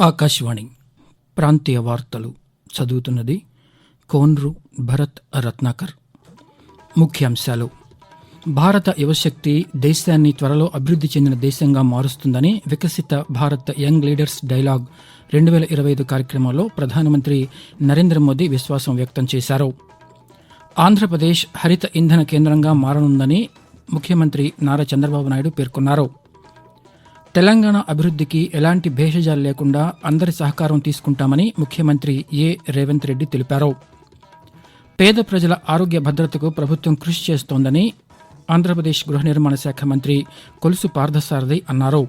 ఆకాశవాణి ప్రాంతీయ వార్తలు చదువుతున్నది కోన్రు భరత్ రత్నాకర్. ముఖ్యాంశాలు. భారత యువశక్తి దేశాన్ని త్వరలో అభివృద్ధి చెందిన దేశంగా మారుస్తుందని వికసిత భారత్ యంగ్ లీడర్స్ డైలాగ్ రెండు వేల ఇరవై ఐదు కార్యక్రమంలో ప్రధానమంత్రి నరేంద్ర మోదీ విశ్వాసం వ్యక్తం చేశారు. ఆంధ్రప్రదేశ్ హరిత ఇంధన కేంద్రంగా మారనుందని ముఖ్యమంత్రి నారా చంద్రబాబు నాయుడు పేర్కొన్నారు. తెలంగాణ అభివృద్ధికి ఎలాంటి భేషజాలు లేకుండా అందరి సహకారం తీసుకుంటామని ముఖ్యమంత్రి ఏ. రేవంత్ రెడ్డి తెలిపారు. పేద ప్రజల ఆరోగ్య భద్రతకు ప్రభుత్వం కృషి చేస్తోందని ఆంధ్రప్రదేశ్ గృహ నిర్మాణ శాఖ మంత్రి కొలుసు పార్థసారథి అన్నారు.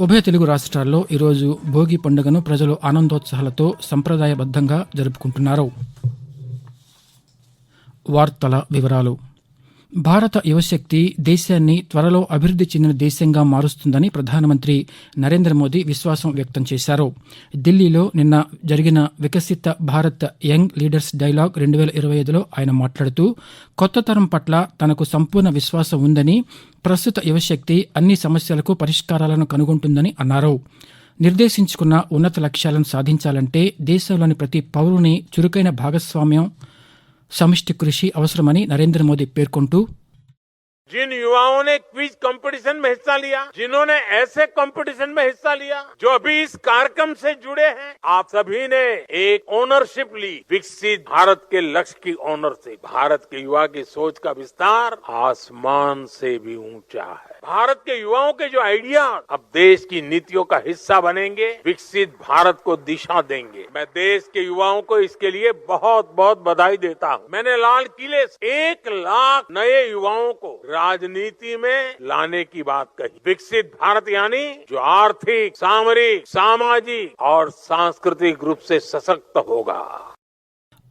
ఉభయ తెలుగు రాష్ట్రాల్లో ఈరోజు భోగి పండుగను ప్రజలు ఆనందోత్సాహాలతో సంప్రదాయబద్ధంగా జరుపుకుంటున్నారు. వార్తల వివరాలు. భారత యువశక్తి దేశాన్ని త్వరలో అభివృద్ధి చెందిన దేశంగా మారుస్తుందని ప్రధానమంత్రి నరేంద్ర మోదీ విశ్వాసం వ్యక్తం చేశారు. ఢిల్లీలో నిన్న జరిగిన వికసిత భారత్ యంగ్ లీడర్స్ డైలాగ్ రెండు వేల ఇరవై ఐదులో ఆయన మాట్లాడుతూ కొత్త తరం పట్ల తనకు సంపూర్ణ విశ్వాసం ఉందని ప్రస్తుత యువశక్తి అన్ని సమస్యలకు పరిష్కారాలను కనుగొంటుందని అన్నారు. నిర్దేశించుకున్న ఉన్నత లక్ష్యాలను సాధించాలంటే దేశంలోని ప్రతి పౌరుని చురుకైన భాగస్వామ్యం సమిష్టి కృషి అవసరమని నరేంద్ర మోదీ పేర్కొంటూ जिन युवाओं ने क्विज कंपटीशन में हिस्सा लिया, जिन्होंने ऐसे कंपटीशन में हिस्सा लिया, जो अभी इस कार्यक्रम से जुड़े हैं, आप सभी ने एक ओनरशिप ली, विकसित भारत के लक्ष्य की ओनरशिप भारत के युवा की सोच का विस्तार आसमान से भी ऊँचा है। भारत के युवाओं के जो आइडिया अब देश की नीतियों का हिस्सा बनेंगे, विकसित भारत को दिशा देंगे। मैं देश के युवाओं को इसके लिए बहुत बहुत बधाई देता हूँ। मैंने लाल किले से एक लाख नए युवाओं को राजनीति में लाने की बात कही विकसित भारत यानी जो आर्थिक सामरिक सामाजिक और सांस्कृतिक रूप से सशक्त होगा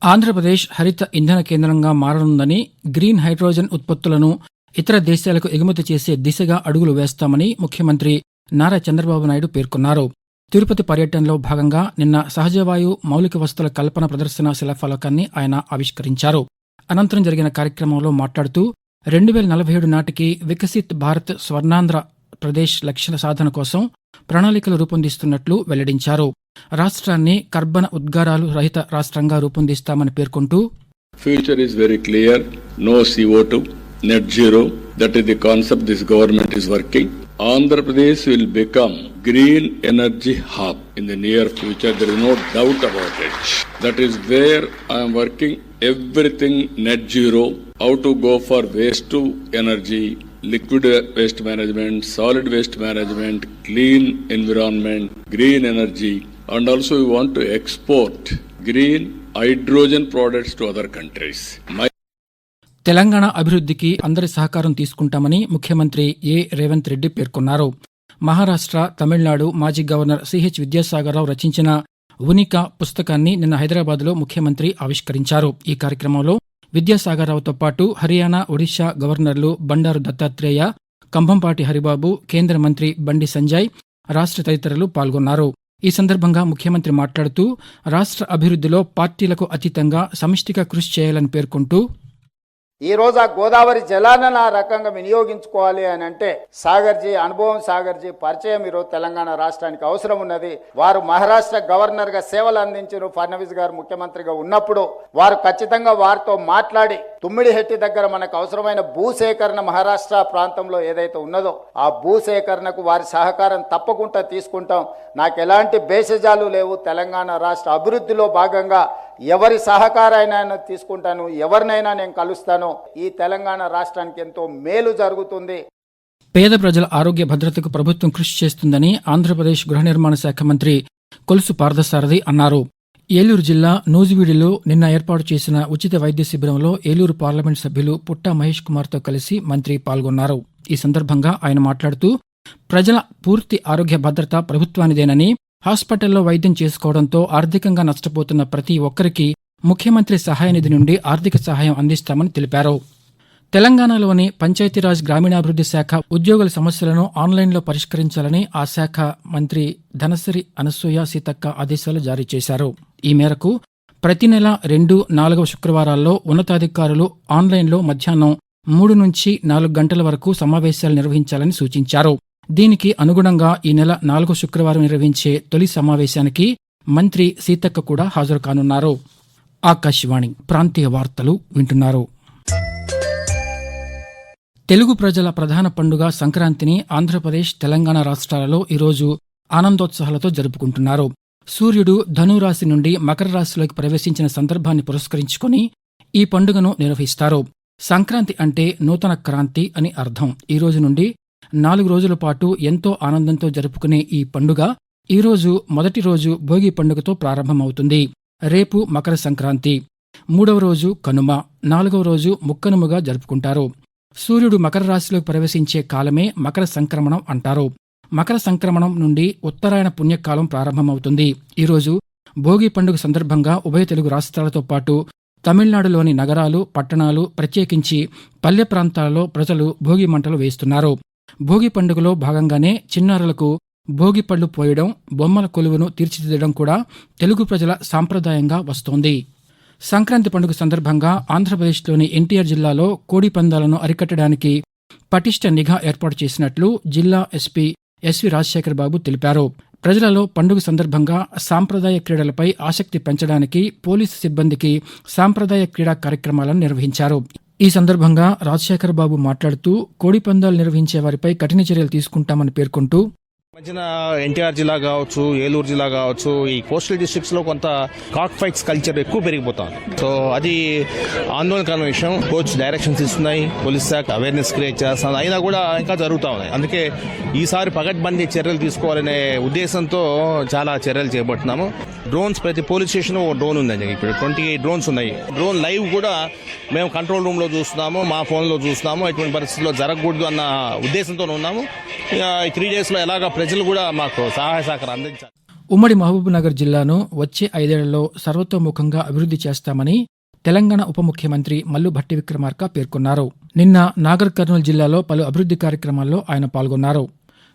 ఆంధ్రప్రదేశ్ హరిత ఇంధన కేంద్రంగా మారనుందని గ్రీన్ హైడ్రోజన్ ఉత్పత్తులను ఇతర దేశాలకు ఎగుమతి చేసే దిశగా అడుగులు వేస్తామని ముఖ్యమంత్రి నారా చంద్రబాబు నాయుడు పేర్కొన్నారు తిరుపతి పర్యటనలో భాగంగా నిన్న సహజవాయు మౌలిక వస్తువుల కల్పన ప్రదర్శన శిలాఫలకాన్ని ఆయన ఆవిష్కరించారు అనంతరం జరిగిన కార్యక్రమంలో మాట్లాడుతూ రెండు వేల నలభై ఏడు నాటికి వికసిత్ భారత్ స్వర్ణాంధ్ర ప్రదేశ్ లక్ష్యాల సాధన కోసం ప్రణాళికలు రూపొందిస్తున్నట్లు వెల్లడించారు. రాష్ట్రాన్ని కర్బన ఉద్గారాలు రహిత రాష్ట్రంగా రూపొందిస్తామని పేర్కొంటూ future is very clear no CO two net zero that is the concept this government is working Andhra Pradesh will become green energy hub in the near future. There is no doubt about it. That is where I am working. Everything net zero. How to go for waste to energy, liquid waste management, solid waste management, clean environment, green energy, and also we want to export green hydrogen products to other countries. My Telangana అభివృద్ధికి అందరి సహకారం తీసుకుంటామని ముఖ్యమంత్రి ఏ రేవంత్ రెడ్డి పేర్కొన్నారు. మహారాష్ట్ర తమిళనాడు మాజీ governor CH Vidyasagar Rao రచించిన ఉనిక పుస్తకాన్ని నిన్న హైదరాబాద్లో ముఖ్యమంత్రి ఆవిష్కరించారు. ఈ కార్యక్రమంలో విద్యాసాగరరావుతో పాటు హర్యానా ఒడిశా గవర్నర్లు బండారు దత్తాత్రేయ కంభంపాటి హరిబాబు కేంద్ర మంత్రి బండి సంజయ్ రాష్ట్ర తదితరులు పాల్గొన్నారు. ఈ సందర్భంగా ముఖ్యమంత్రి మాట్లాడుతూ రాష్ట్ర అభివృద్ధిలో పార్టీలకు అతీతంగా సమిష్టిగా కృషి చేయాలని పేర్కొంటూ ఈ ఆ గోదావరి జలాలను ఆ రకంగా వినియోగించుకోవాలి అని అంటే సాగర్జీ అనుభవం సాగర్జీ పరిచయం ఈరోజు తెలంగాణ రాష్ట్రానికి అవసరం ఉన్నది. వారు మహారాష్ట్ర గవర్నర్గా సేవలు అందించారు. ఫడ్నవీస్ గారు ముఖ్యమంత్రిగా ఉన్నప్పుడు వారు ఖచ్చితంగా వారితో మాట్లాడి తుమ్మిడిహెట్టి దగ్గర మనకు అవసరమైన భూసేకరణ మహారాష్ట్ర ప్రాంతంలో ఏదైతే ఉన్నదో ఆ భూసేకరణకు వారి సహకారం తప్పకుండా తీసుకుంటాం. నాకు ఎలాంటి భేషజాలు లేవు. తెలంగాణ రాష్ట్ర అభివృద్ధిలో భాగంగా ఎవరి సహకారాన్ని తీసుకుంటాను. ఎవరినైనా నేను కలుస్తాను. ఈ తెలంగాణ రాష్ట్రానికి ఎంతో మేలు జరుగుతుంది. పేద ప్రజల ఆరోగ్య భద్రతకు ప్రభుత్వం కృషి చేస్తుందని ఆంధ్రప్రదేశ్ గృహ నిర్మాణ శాఖ మంత్రి కొలుసు పార్థసారథి అన్నారు. ఏలూరు జిల్లా నూజివీడిలో నిన్న ఏర్పాటు చేసిన ఉచిత వైద్య శిబిరంలో ఏలూరు పార్లమెంట్ సభ్యులు పుట్టా మహేష్ కుమార్తో కలిసి మంత్రి పాల్గొన్నారు. ఈ సందర్భంగా ఆయన మాట్లాడుతూ ప్రజల పూర్తి ఆరోగ్య భద్రత ప్రభుత్వానిదేనని హాస్పిటల్లో వైద్యం చేసుకోవడంతో ఆర్థికంగా నష్టపోతున్న ప్రతి ఒక్కరికి ముఖ్యమంత్రి సహాయ నిధి నుండి ఆర్థిక సహాయం అందిస్తామని తెలిపారు. తెలంగాణలోని పంచాయతీరాజ్ గ్రామీణాభివృద్ధి శాఖ ఉద్యోగుల సమస్యలను ఆన్లైన్లో పరిష్కరించాలని ఆ శాఖ మంత్రి ధనసిరి అనసూయ సీతక్క ఆదేశాలు జారీ చేశారు. ఈ మేరకు ప్రతి నెల రెండు నాలుగవ శుక్రవారాల్లో ఉన్నతాధికారులు ఆన్లైన్లో మధ్యాహ్నం మూడు నుంచి నాలుగు గంటల వరకు సమావేశాలు నిర్వహించాలని సూచించారు. దీనికి అనుగుణంగా ఈ నెల నాలుగో శుక్రవారం నిర్వహించే తొలి సమావేశానికి మంత్రి సీతక్క కూడా హాజరు కానున్నారు. ఆకాశవాణి ప్రాంతీయ వార్తలు వింటున్నారు. తెలుగు ప్రజల ప్రధాన పండుగ సంక్రాంతిని ఆంధ్రప్రదేశ్ తెలంగాణ రాష్ట్రాలలో ఈరోజు ఆనందోత్సాహాలతో జరుపుకుంటున్నారు. సూర్యుడు ధనురాశి నుండి మకర రాశిలోకి ప్రవేశించిన సందర్భాన్ని పురస్కరించుకొని ఈ పండుగను నిర్వహిస్తారు. సంక్రాంతి అంటే నూతన క్రాంతి అని అర్థం. ఈ రోజు నుండి నాలుగు రోజుల పాటు ఎంతో ఆనందంతో జరుపుకునే ఈ పండుగ ఈరోజు మొదటి రోజు భోగి పండుగతో ప్రారంభమవుతుంది. రేపు మకర సంక్రాంతి. మూడవ రోజు కనుమ నాలుగవ రోజు ముక్కనుముగా జరుపుకుంటారు. సూర్యుడు మకర రాశిలోకి ప్రవేశించే కాలమే మకర సంక్రమణం అంటారు. మకర సంక్రమణం నుండి ఉత్తరాయణ పుణ్యకాలం ప్రారంభమవుతుంది. ఈరోజు భోగి పండుగ సందర్భంగా ఉభయ తెలుగు రాష్ట్రాలతో పాటు తమిళనాడులోని నగరాలు పట్టణాలు ప్రత్యేకించి పల్లె ప్రాంతాలలో ప్రజలు భోగి మంటలు వేస్తున్నారు. భోగి పండుగలో భాగంగానే చిన్నారులకు భోగి పళ్ళు పోయడం బొమ్మల కొలువును తీర్చిదిద్దడం కూడా తెలుగు ప్రజల సాంప్రదాయంగా వస్తోంది. సంక్రాంతి పండుగ సందర్భంగా ఆంధ్రప్రదేశ్లోని ఎన్టీఆర్ జిల్లాలో కోడి పందాలను అరికట్టడానికి పటిష్ట నిఘా ఏర్పాటు చేసినట్లు జిల్లా ఎస్పీ ఎస్వి రాజశేఖర్ బాబు తెలిపారు. ప్రజలలో పండుగ సందర్భంగా సాంప్రదాయ క్రీడలపై ఆసక్తి పెంచడానికి పోలీసు సిబ్బందికి సాంప్రదాయ క్రీడా కార్యక్రమాలను నిర్వహించారు. ఈ సందర్భంగా రాజశేఖర్ బాబు మాట్లాడుతూ కోడి పందాలు నిర్వహించే వారిపై కఠిన చర్యలు తీసుకుంటామని పేర్కొంటూ మధ్యన ఎన్టీఆర్ జిల్లా కావచ్చు ఏలూరు జిల్లా కావచ్చు ఈ కోస్టల్ డిస్ట్రిక్ట్స్లో కొంత కాక్ ఫైట్స్ కల్చర్ ఎక్కువ పెరిగిపోతాం సో అది ఆందోళనకరమైన విషయం. కోచ్ డైరెక్షన్స్ ఇస్తున్నాయి పోలీస్ శాఖ అవేర్నెస్ క్రియేట్ చేస్తుంది. అయినా కూడా ఇంకా జరుగుతూ ఉన్నాయి. అందుకే ఈసారి పగడ్బందీ చర్యలు తీసుకోవాలనే ఉద్దేశంతో చాలా చర్యలు చేపడుతున్నాము. డ్రోన్స్ ప్రతి పోలీస్ స్టేషన్ ఒక డ్రోన్ ఉందండి ఇప్పుడు ట్వంటీ ఎయిట్ డ్రోన్స్ ఉన్నాయి. డ్రోన్ లైవ్ కూడా మేము కంట్రోల్ రూమ్లో చూస్తున్నాము మా ఫోన్లో చూస్తున్నాము. ఎటువంటి పరిస్థితుల్లో జరగకూడదు అన్న ఉద్దేశంతో ఉన్నాము. ఈ త్రీ డేస్లో ఎలాగ ప్రజలు కూడా మాకు సహాయ సహకారం అందించాలి. ఉమ్మడి మహబూబ్నగర్ జిల్లాను వచ్చే ఐదేళ్ళలో సర్వతోముఖంగా అభివృద్ధి చేస్తామని తెలంగాణ ఉప ముఖ్యమంత్రి మల్లు భట్టి విక్రమార్క పేర్కొన్నారు. నిన్న నాగర్ కర్నూలు జిల్లాలో పలు అభివృద్ధి కార్యక్రమాల్లో ఆయన పాల్గొన్నారు.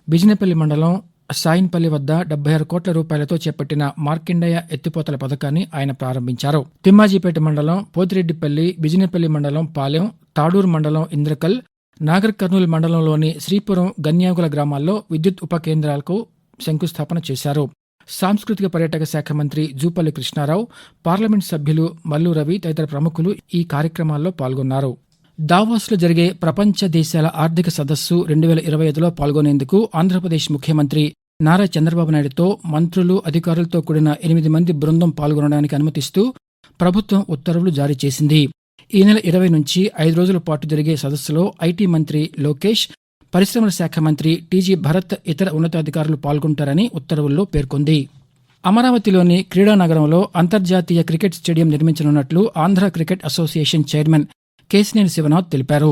బిజినపల్లి మండలం సాయిన్పల్లి వద్ద డెబ్బై ఆరు కోట్ల రూపాయలతో చేపట్టిన మార్కిండయ్య ఎత్తిపోతల పథకాన్ని ఆయన ప్రారంభించారు. తిమ్మాజీపేట మండలం పోతిరెడ్డిపల్లి బిజినపల్లి మండలం పాలెం తాడూరు మండలం ఇంద్రకల్ నాగర్ కర్నూలు మండలంలోని శ్రీపురం గన్యాగుల గ్రామాల్లో విద్యుత్ ఉప కేంద్రాలకు శంకుస్థాపన చేశారు. సాంస్కృతిక పర్యాటక శాఖ మంత్రి జూపల్లి కృష్ణారావు పార్లమెంట్ సభ్యులు మల్లు రవి తదితర ప్రముఖులు ఈ కార్యక్రమాల్లో పాల్గొన్నారు. దావోస్లో జరిగే ప్రపంచ దేశాల ఆర్థిక సదస్సు రెండు వేల ఇరవై ఐదులో పాల్గొనేందుకు ఆంధ్రప్రదేశ్ ముఖ్యమంత్రి నారా చంద్రబాబు నాయుడుతో మంత్రులు అధికారులతో కూడిన ఎనిమిది మంది బృందం పాల్గొనడానికి అనుమతిస్తూ ప్రభుత్వం ఉత్తర్వులు జారీ చేసింది. ఈ నెల ఇరవై నుంచి ఐదు రోజుల పాటు జరిగే సదస్సులో ఐటీ మంత్రి లోకేష్ పరిశ్రమల శాఖ మంత్రి టీజీ భరత్ ఇతర ఉన్నతాధికారులు పాల్గొంటారని ఉత్తర్వుల్లో పేర్కొంది. అమరావతిలోని క్రీడా నగరంలో అంతర్జాతీయ cricket stadium నిర్మించనున్నట్లు Andhra cricket association chairman Kesineni Sivanath తెలిపారు.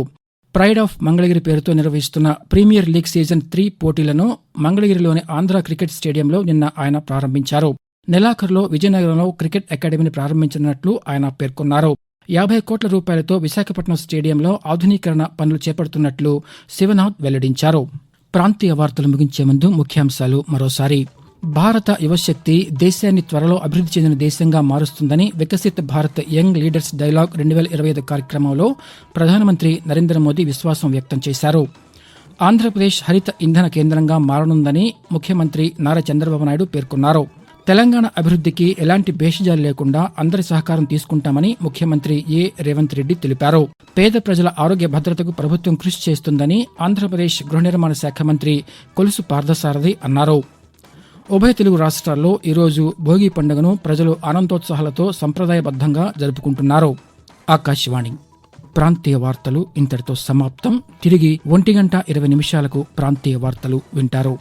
ప్రైడ్ ఆఫ్ మంగళగిరి పేరుతో నిర్వహిస్తున్న ప్రీమియర్ లీగ్ సీజన్ త్రీ పోటీలను మంగళగిరిలోని ఆంధ్ర క్రికెట్ స్టేడియంలో నిన్న ఆయన ప్రారంభించారు. నెలాఖరులో విజయనగరంలో క్రికెట్ అకాడమీని ప్రారంభించనున్నట్లు ఆయన పేర్కొన్నారు. యాభై కోట్ల రూపాయలతో విశాఖపట్నం స్టేడియంలో ఆధునీకరణ పనులు చేపడుతున్నట్లు శివనాథ్ వెల్లడించారు. ప్రాంతీయ వార్తలు ముగించే ముందు ముఖ్యాంశాలు మరోసారి. భారత యువశక్తి దేశాన్ని త్వరలో అభివృద్ధి చెందిన దేశంగా మారుస్తుందని Viksit Bharat young leaders dialogue రెండు వేల ఇరవై ఐదు కార్యక్రమంలో ప్రధానమంత్రి నరేంద్ర మోదీ విశ్వాసం వ్యక్తం చేశారు. ఆంధ్రప్రదేశ్ హరిత ఇంధన కేంద్రంగా మారనుందని ముఖ్యమంత్రి నారా చంద్రబాబు నాయుడు పేర్కొన్నారు. తెలంగాణ అభివృద్ధికి ఎలాంటి భేషజాలు లేకుండా అందరి సహకారం తీసుకుంటామని ముఖ్యమంత్రి ఏ రేవంత్ రెడ్డి తెలిపారు. పేద ప్రజల ఆరోగ్య భద్రతకు ప్రభుత్వం కృషి చేస్తుందని ఆంధ్రప్రదేశ్ గృహ నిర్మాణ శాఖ మంత్రి కొలుసు పార్థసారథి అన్నారు. ఉభయ తెలుగు రాష్ట్రాల్లో ఈరోజు భోగి పండుగను ప్రజలు ఆనందోత్సాహాలతో సంప్రదాయబద్ధంగా జరుపుకుంటున్నారు. ఆకాశవాణి ప్రాంతీయ వార్తలు ఇంతటితో సమాప్తం. తిరిగి ఒంటి గంట ఇరవై నిమిషాలకు ప్రాంతీయ వార్తలు వింటారు.